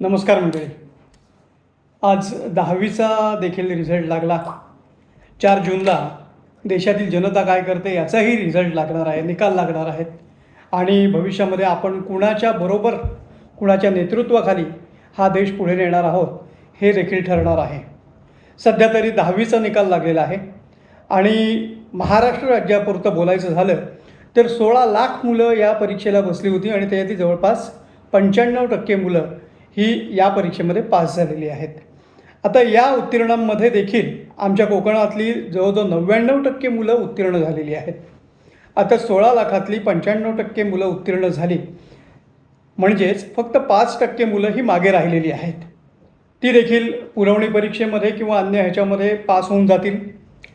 नमस्कार मंडळी. आज दहावीचा देखील रिझल्ट लागला. चार जूनला देशातील जनता काय करते याचाही रिझल्ट लागणार आहे निकाल लागणार आहेत. आणि भविष्यामध्ये आपण कुणाच्या बरोबर कुणाच्या नेतृत्वाखाली हा देश पुढे नेणार आहोत हे देखील ठरणार आहे. सध्या तरी दहावीचा निकाल लागलेला आहे. आणि महाराष्ट्र राज्यापुरतं बोलायचं झालं तर सोळा लाख मुलं या परीक्षेला बसली होती आणि त्याच्यातील जवळपास पंच्याण्णव टक्के मुलं ही या परीक्षेमध्ये पास झालेली आहेत. आता या उत्तीर्णांमध्ये देखील आमच्या कोकणातली जवळजवळ नव्याण्णव टक्के मुलं उत्तीर्ण झालेली आहेत. आता सोळा लाखातली पंच्याण्णव टक्के मुलं उत्तीर्ण झाली. म्हणजेच फक्त पाच टक्के मुलं ही मागे राहिलेली आहेत. ती देखील पुरवणी परीक्षेमध्ये किंवा अन्य ह्याच्यामध्ये पास होऊन जातील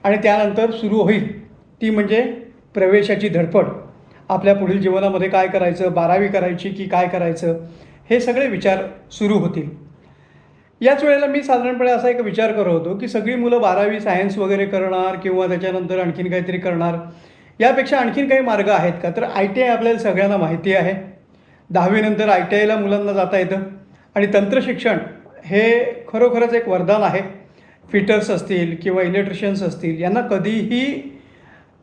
आणि त्यानंतर सुरू होईल. ती म्हणजे प्रवेशाची धडपड. आपल्या पुढील जीवनामध्ये काय करायचं बारावी करायची की काय करायचं हे सगळे विचार सुरू होतील. याच वेळेला मी साधारणपणे असा एक विचार करत होतो की सगळी मुलं बारावी सायन्स वगैरे करणार किंवा त्याच्यानंतर आणखीन काहीतरी करणार यापेक्षा आणखीन काही मार्ग आहेत का? तर आय टी आय आपल्याला सगळ्यांना माहिती आहे. दहावीनंतर आय टी आयला मुलांना जाता येतं. आणि तंत्रशिक्षण हे खरोखरच एक वरदान आहे. फिटर्स असतील किंवा इलेक्ट्रिशियन्स असतील यांना कधीही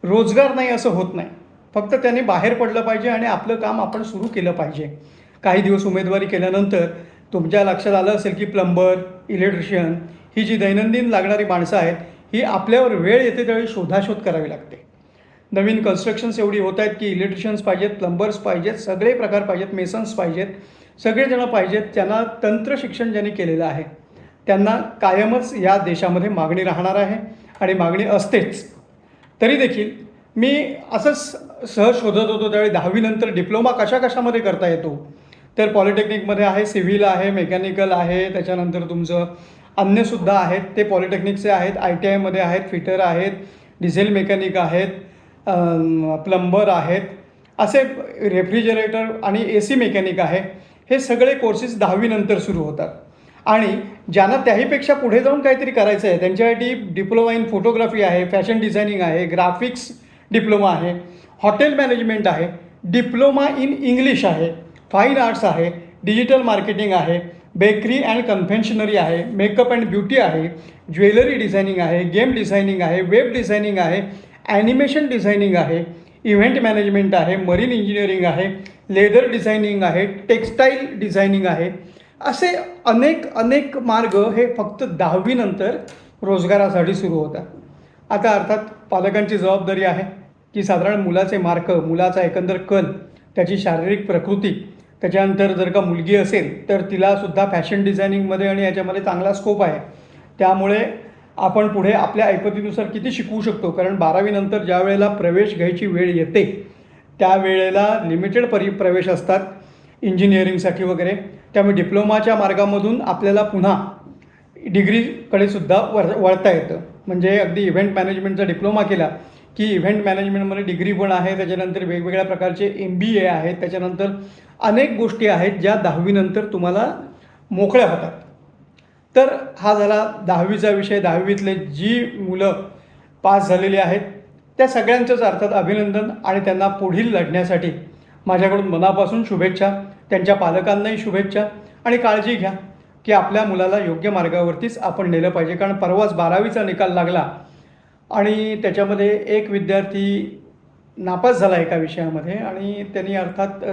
रोजगार नाही असं होत नाही. फक्त त्यांनी बाहेर पडलं पाहिजे आणि आपलं काम आपण सुरू केलं पाहिजे. काही दिवस उमेदवारी केल्यानंतर तुमच्या लक्षात आलं असेल की प्लंबर इलेक्ट्रिशियन ही जी दैनंदिन लागणारी माणसं आहेत ही आपल्यावर वेळ येते त्यावेळी शोधाशोध करावी लागते. नवीन कन्स्ट्रक्शन्स एवढी होत आहेत की इलेक्ट्रिशियन्स पाहिजेत प्लंबर्स पाहिजेत सगळे प्रकार पाहिजेत मेसन्स पाहिजेत सगळेजणं पाहिजेत त्यांना तंत्रशिक्षण ज्यांनी केलेलं आहे त्यांना कायमच या देशामध्ये मागणी राहणार आहे आणि मागणी असतेच. तरी देखील मी असंच सहज शोधत होतो त्यावेळी दहावीनंतर डिप्लोमा कशा कशामध्ये करता येतो? तर पॉलिटेक्निकमध्ये आहे सिव्हिल आहे मेकॅनिकल आहे त्याच्यानंतर तुमचं अन्यसुद्धा आहेत ते पॉलिटेक्निकचे आहेत आय टी आयमध्ये आहेत फिटर आहेत डिझेल मेकॅनिक आहेत प्लंबर आहेत असे रेफ्रिजरेटर आणि ए सी मेकॅनिक आहे. हे सगळे कोर्सेस दहावीनंतर सुरू होतात. आणि ज्यांना त्याहीपेक्षा पुढे जाऊन काहीतरी करायचं आहे त्यांच्यासाठी डिप्लोमा इन फोटोग्राफी आहे फॅशन डिझायनिंग आहे ग्राफिक्स डिप्लोमा आहे हॉटेल मॅनेजमेंट आहे डिप्लोमा इन इंग्लिश आहे फाईन आर्ट्स आहे डिजिटल मार्केटिंग आहे बेकरी अँड कन्फेक्शनरी आहे मेकअप अँड ब्युटी आहे ज्वेलरी डिझायनिंग आहे गेम डिझायनिंग आहे वेब डिझायनिंग आहे ॲनिमेशन डिझायनिंग आहे इव्हेंट मॅनेजमेंट आहे मरीन इंजिनिअरिंग आहे लेदर डिझायनिंग आहे टेक्स्टाईल डिझायनिंग आहे. असे अनेक अनेक मार्ग हे फक्त दहावीनंतर रोजगारासाठी सुरू होतात. आता अर्थात पालकांची जबाबदारी आहे की साधारण मुलाचे मार्क मुलाचा एकंदर कल त्याची शारीरिक प्रकृती त्याच्यानंतर जर का मुलगी असेल तर तिलासुद्धा फॅशन डिझायनिंगमध्ये आणि याच्यामध्ये चांगला स्कोप आहे. त्यामुळे आपण पुढे आपल्या ऐपतीनुसार किती शिकवू शकतो? कारण बारावीनंतर ज्या वेळेला प्रवेश घ्यायची वेळ येते त्यावेळेला लिमिटेड परि प्रवेश असतात इंजिनिअरिंगसाठी वगैरे. त्यामुळे डिप्लोमाच्या मार्गामधून आपल्याला पुन्हा डिग्रीकडे सुद्धा वर वळता येतं. म्हणजे अगदी इव्हेंट मॅनेजमेंटचा डिप्लोमा केला की इव्हेंट मॅनेजमेंटमध्ये डिग्री पण आहे त्याच्यानंतर वेगवेगळ्या प्रकारचे एम बी ए आहेत त्याच्यानंतर अनेक गोष्टी आहेत ज्या दहावीनंतर तुम्हाला मोकळ्या होतात. तर हा झाला दहावीचा विषय. दहावीतले जी मुलं पास झालेली आहेत त्या सगळ्यांचंच अर्थात अभिनंदन आणि त्यांना पुढील लढण्यासाठी माझ्याकडून मनापासून शुभेच्छा. त्यांच्या पालकांनाही शुभेच्छा आणि काळजी घ्या की आपल्या मुलाला योग्य मार्गावरतीच आपण नेलं पाहिजे. कारण परवाच बारावीचा निकाल लागला आणि त्याच्यामध्ये एक विद्यार्थी नापास झाला एका विषयामध्ये आणि त्यांनी अर्थात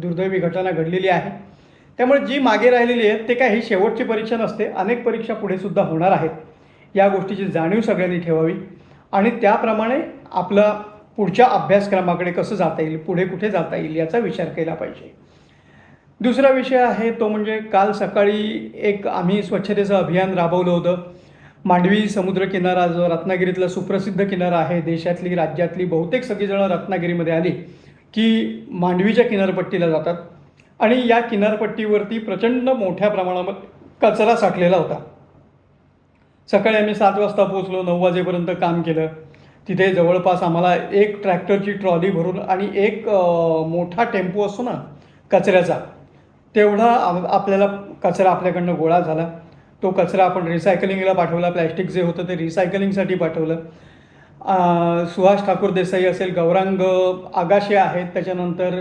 दुर्दैवी घटना घडलेली आहे. त्यामुळे जी मागे राहिलेली आहेत ते काय ही शेवटची परीक्षा नसते. अनेक परीक्षा पुढेसुद्धा होणार आहेत. या गोष्टीची जाणीव सगळ्यांनी ठेवावी. आणि त्याप्रमाणे आपला पुढच्या अभ्यासक्रमाकडे कसं जाता येईल पुढे कुठे जाता येईल याचा विचार केला पाहिजे. दुसरा विषय आहे तो म्हणजे काल सकाळी एक आम्ही स्वच्छतेचं अभियान राबवलं होतं. मांडवी समुद्रकिनारा जो रत्नागिरीतला सुप्रसिद्ध किनारा आहे देशातली राज्यातली बहुतेक सगळीजणं रत्नागिरीमध्ये आली की मांडवीच्या किनारपट्टीला जातात. आणि या किनारपट्टीवरती प्रचंड मोठ्या प्रमाणामध्ये कचरा साठलेला होता. सकाळी आम्ही सात वाजता पोहोचलो नऊ वाजेपर्यंत काम केलं. तिथे जवळपास आम्हाला एक ट्रॅक्टरची ट्रॉली भरून आणि एक मोठा टेम्पो असतो ना कचऱ्याचा तेवढा आपल्याला कचरा आपल्याकडनं गोळा झाला. तो कचरा आपण रिसायकलिंगला पाठवला प्लॅस्टिक जे होतं ते रिसायकलिंगसाठी पाठवलं. सुहास ठाकूर देसाई असेल गौरांग आगाशे आहेत त्याच्यानंतर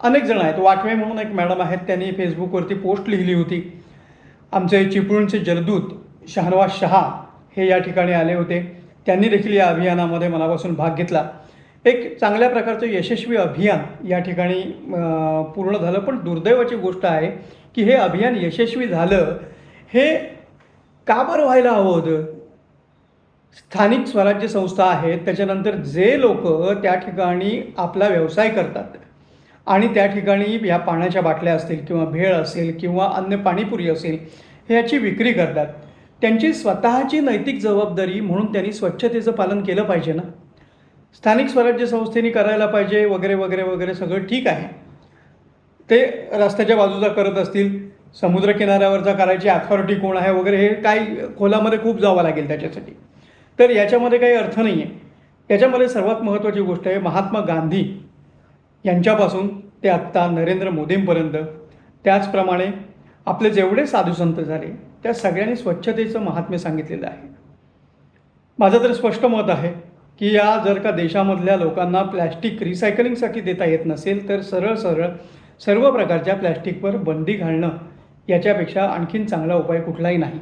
अनेक जण आहेत. वाटवे म्हणून एक मॅडम आहेत त्यांनी फेसबुकवरती पोस्ट लिहिली होती. आमचे चिपळूणचे जलदूत शहानवाज शहा हे या ठिकाणी आले होते. त्यांनी देखील या अभियानामध्ये मनापासून भाग घेतला. एक चांगल्या प्रकारचं यशस्वी अभियान या ठिकाणी पूर्ण झालं. पण दुर्दैवाची गोष्ट आहे की हे अभियान यशस्वी झालं हे का बरं व्हायला हवं होतं? स्थानिक स्वराज्य संस्था आहेत त्याच्यानंतर जे लोक त्या ठिकाणी आपला व्यवसाय करतात आणि त्या ठिकाणी या पाण्याच्या बाटल्या असतील किंवा भेळ असेल किंवा अन्य पाणीपुरी असेल ह्याची विक्री करतात. त्यांची स्वतःची नैतिक जबाबदारी म्हणून त्यांनी स्वच्छतेचं पालन केलं पाहिजे ना? स्थानिक स्वराज्य संस्थेने करायला पाहिजे वगैरे वगैरे वगैरे सगळं ठीक आहे. ते रस्त्याच्या बाजूचा करत असतील समुद्रकिनाऱ्यावरचा करायची अथॉरिटी कोण आहे वगैरे हे काही खोलामध्ये खूप जावं लागेल त्याच्यासाठी. तर याच्यामध्ये काही अर्थ नाही आहे याच्यामध्ये सर्वात महत्त्वाची गोष्ट आहे महात्मा गांधी यांच्यापासून ते आत्ता नरेंद्र मोदींपर्यंत. त्याचप्रमाणे आपले जेवढे साधुसंत झाले त्या सगळ्यांनी स्वच्छतेचं महात्म्य सांगितलेलं आहे. माझं तर स्पष्ट मत आहे की या जर का देशामधल्या लोकांना प्लॅस्टिक रिसायकलिंगसाठी देता येत नसेल तर सरळ सरळ सर्व प्रकारच्या प्लॅस्टिकवर बंदी घालणं याच्यापेक्षा आणखीन चांगला उपाय कुठलाही नाही.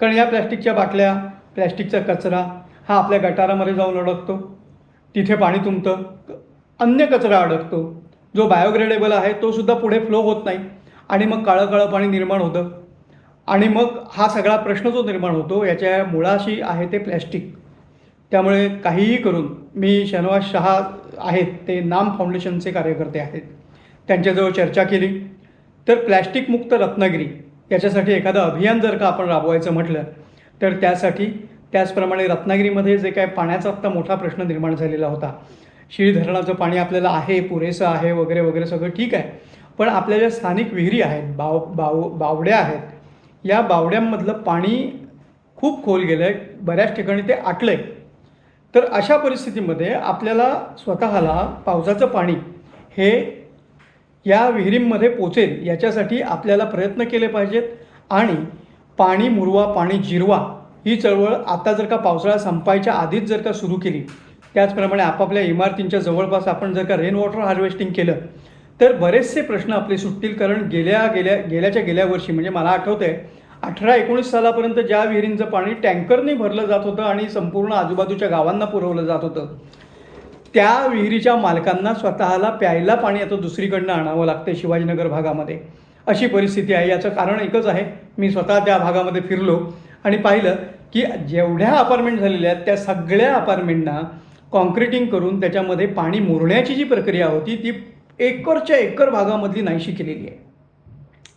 कारण या प्लॅस्टिकच्या बाटल्या प्लॅस्टिकचा कचरा हा आपल्या गटारामध्ये जाऊन अडकतो. तिथे पाणी तुंबतं अन्य कचरा अडकतो. जो बायोग्रेडेबल आहे तो सुद्धा पुढे फ्लो होत नाही. आणि मग काळं काळं पाणी निर्माण होतं. आणि मग हा सगळा प्रश्न जो निर्माण होतो याच्या मुळाशी आहे ते प्लॅस्टिक. त्यामुळे काहीही करून मी शनवाज शहा आहेत ते नाम फाउंडेशनचे कार्यकर्ते आहेत. त्यांच्याजवळ चर्चा केली. तर प्लॅस्टिकमुक्त रत्नागिरी याच्यासाठी एखादं अभियान जर का आपण राबवायचं म्हटलं तर त्यासाठी त्याचप्रमाणे रत्नागिरीमध्ये जे काय पाण्याचा आत्ता मोठा प्रश्न निर्माण झालेला होता. शिळी धरणाचं पाणी आपल्याला आहे पुरेसं आहे वगैरे वगैरे सगळं ठीक आहे. पण आपल्या ज्या स्थानिक विहिरी आहेत बाव बाव बावड्या आहेत या बावड्यांमधलं पाणी खूप खोल गेलं आहे बऱ्याच ठिकाणी ते आटलं आहे तर अशा परिस्थितीमध्ये आपल्याला स्वतःला पावसाचं पाणी हे या विहिरींमध्ये पोचेल याच्यासाठी आपल्याला प्रयत्न केले पाहिजेत. आणि पाणी मुरवा पाणी जिरवा ही चळवळ आता जर का पावसाळा संपायच्या आधीच जर का सुरू केली त्याचप्रमाणे आपापल्या इमारतींच्या जवळपास आपण जर का रेन वॉटर हार्वेस्टिंग केलं तर बरेचसे प्रश्न आपले सुटतील. कारण गेल्या गेल्या गेल्याच्या गेल्या वर्षी म्हणजे मला आठवतं आहे अठरा एकोणीस सालापर्यंत ज्या विहिरींचं पाणी टँकरने भरलं जात होतं आणि संपूर्ण आजूबाजूच्या गावांना पुरवलं जात होतं त्या विहिरीच्या मालकांना स्वतःला प्यायला पाणी आता दुसरीकडनं आणावं लागतं शिवाजीनगर भागामध्ये. अशी परिस्थिती आहे. याचं कारण एकच आहे. मी स्वतः त्या भागामध्ये फिरलो आणि पाहिलं की जेवढ्या अपार्टमेंट झालेल्या आहेत त्या सगळ्या अपार्टमेंटना कॉन्क्रिटिंग करून त्याच्यामध्ये पाणी मुरण्याची जी प्रक्रिया होती ती एकरच्या एकर भागामधली नाहीशी केलेली आहे.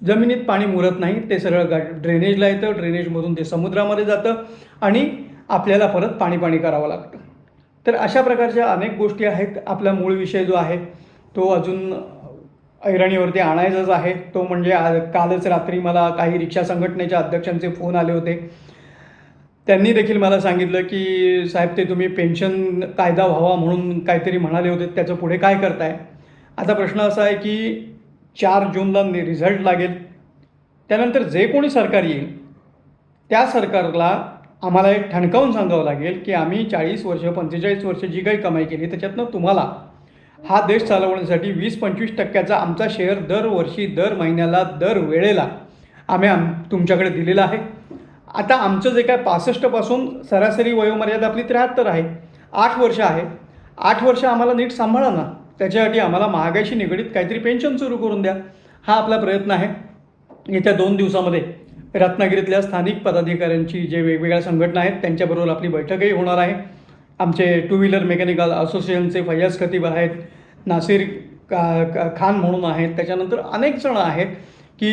जमिनीत पाणी मुरत नाही. ते सरळ गा ड्रेनेजला येतं. ड्रेनेजमधून ते समुद्रामध्ये जातं आणि आपल्याला परत पाणी पाणी करावं लागतं. तर अशा प्रकारच्या अनेक गोष्टी आहेत. आपला मूळ विषय जो आहे तो अजून ऐरणीवरती आणायचाच आहे. तो म्हणजे आ- कालच रात्री मला काही रिक्षा संघटनेच्या अध्यक्षांचे फोन आले होते. त्यांनी देखील मला सांगितलं की साहेब ते तुम्ही पेन्शन कायदा व्हावा म्हणून काहीतरी म्हणाले होते. त्याचं पुढे काय करताय? आता प्रश्न असा आहे की चार जूनला रिझल्ट लागेल. त्यानंतर जे कोणी सरकार येईल त्या सरकारला आम्हाला एक ठणकावून सांगावं लागेल की आम्ही चाळीस वर्ष पंचेचाळीस वर्ष जी काही कमाई केली त्याच्यातनं तुम्हाला हा देश चालवण्यासाठी वीस पंचवीस टक्क्याचा आमचा शेअर दरवर्षी दर महिन्याला दर वेळेला आम्ही आम तुमच्याकडे दिलेला आहे. आता आमचं जे काय पासष्टपासून सरासरी वयोमर्यादा आपली त्र्याहत्तर आहे. आठ वर्ष आहे. आठ वर्ष आम्हाला नीट सांभाळा ना. त्याच्यासाठी आम्हाला महागाईशी निगडीत काहीतरी पेन्शन सुरू करून द्या. हा आपला प्रयत्न आहे. येत्या दोन दिवसामध्ये रत्नागिरीतल्या स्थानिक पदाधिकाऱ्यांची जे वेगवेगळ्या संघटना आहेत त्यांच्याबरोबर आपली बैठकही होणार आहे. आमचे टू व्हीलर मेकॅनिकल असोसिएशनचे फैयाज खतीब आहेत नासिर का का- खान म्हणून आहेत. त्याच्यानंतर अनेक जण आहेत की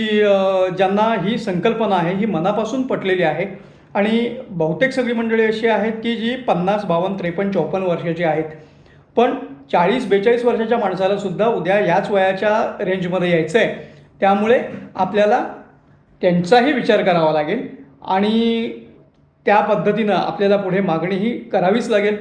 ज्यांना ही संकल्पना आहे ही मनापासून पटलेली आहे. आणि बहुतेक सगळी मंडळी अशी आहेत की जी पन्नास बावन्न त्रेपन्न चौपन्न वर्षाची आहेत. पण चाळीस बेचाळीस वर्षाच्या माणसालासुद्धा उद्या याच वयाच्या रेंजमध्ये यायचं आहे त्यामुळे आपल्याला त्यांचाही विचार करावा लागेल आणि त्या पद्धतीनं आपल्याला पुढे मागणीही करावीच लागेल.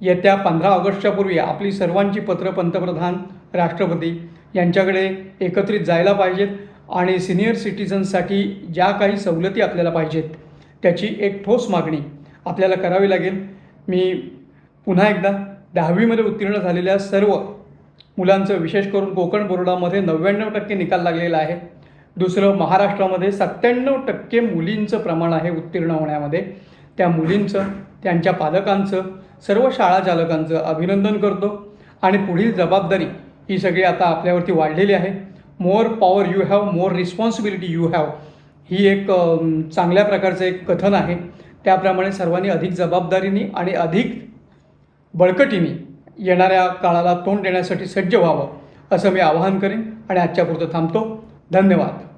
येत्या पंधरा ऑगस्टच्या पूर्वी आपली सर्वांची पत्र पंतप्रधान राष्ट्रपती यांच्याकडे एकत्रित जायला पाहिजेत आणि सिनियर सिटिझन्ससाठी ज्या काही सवलती आपल्याला पाहिजेत त्याची एक ठोस मागणी आपल्याला करावी लागेल. मी पुन्हा एकदा दहावीमध्ये उत्तीर्ण झालेल्या सर्व मुलांचं विशेष करून कोकण बोर्डामध्ये नव्याण्णव टक्के निकाल लागलेला आहे. दुसरं महाराष्ट्रामध्ये सत्त्याण्णव टक्के मुलींचं प्रमाण आहे उत्तीर्ण होण्यामध्ये. त्या मुलींचं त्यांच्या पालकांचं सर्व शाळा चालकांचं अभिनंदन करतो. आणि पुढील जबाबदारी ही सगळी आता आपल्यावरती वाढलेली आहे. More power you have more responsibility you have ही एक चांगल्या प्रकारचं एक कथन आहे. त्याप्रमाणे सर्वांनी अधिक जबाबदारीने आणि अधिक बळकटीने येणाऱ्या काळाला तोंड देण्यासाठी सज्ज व्हावं असं मी आवाहन करेन. आणि आजच्या पुरतं थांबतो. धन्यवाद.